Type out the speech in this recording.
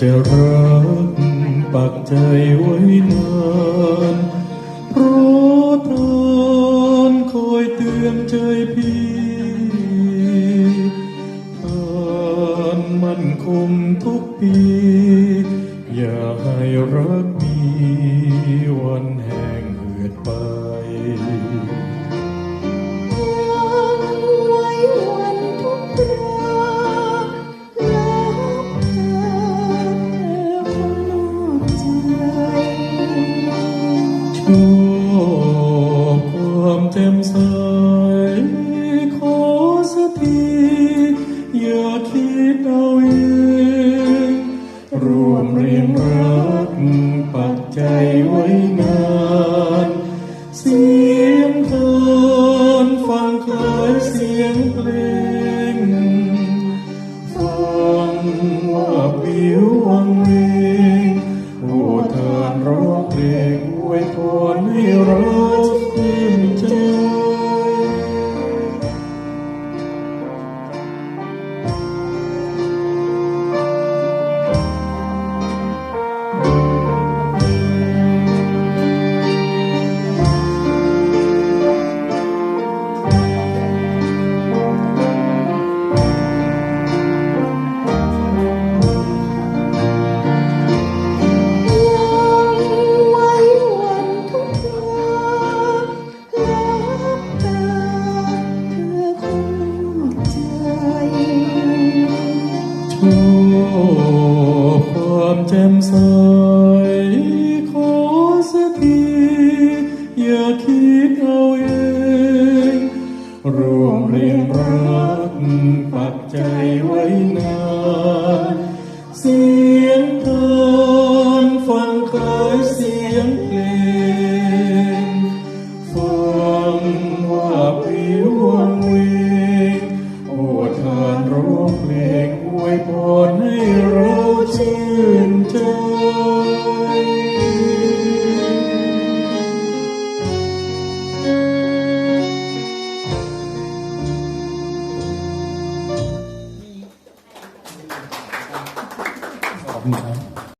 จะรักปักใจไว้นานเพราะทานคอยเตือนใจพี่ทานมันคงทุกปี อย่าให้รักมี ชอบความแจ่มใสขอสักทีอย่าคิดเอาเองรวมเรียงรักปักใจไว้นานเสียงเธอฟังคล้ายเสียงเพลง ไว้พรให้รั ความแจ่มใสขอสักทีอย่าคิดเอาเองรวมเรียงรักปักใจไว้นานเสียงเธอฟังคายเสียงเพลงฟังว่าผิว まあ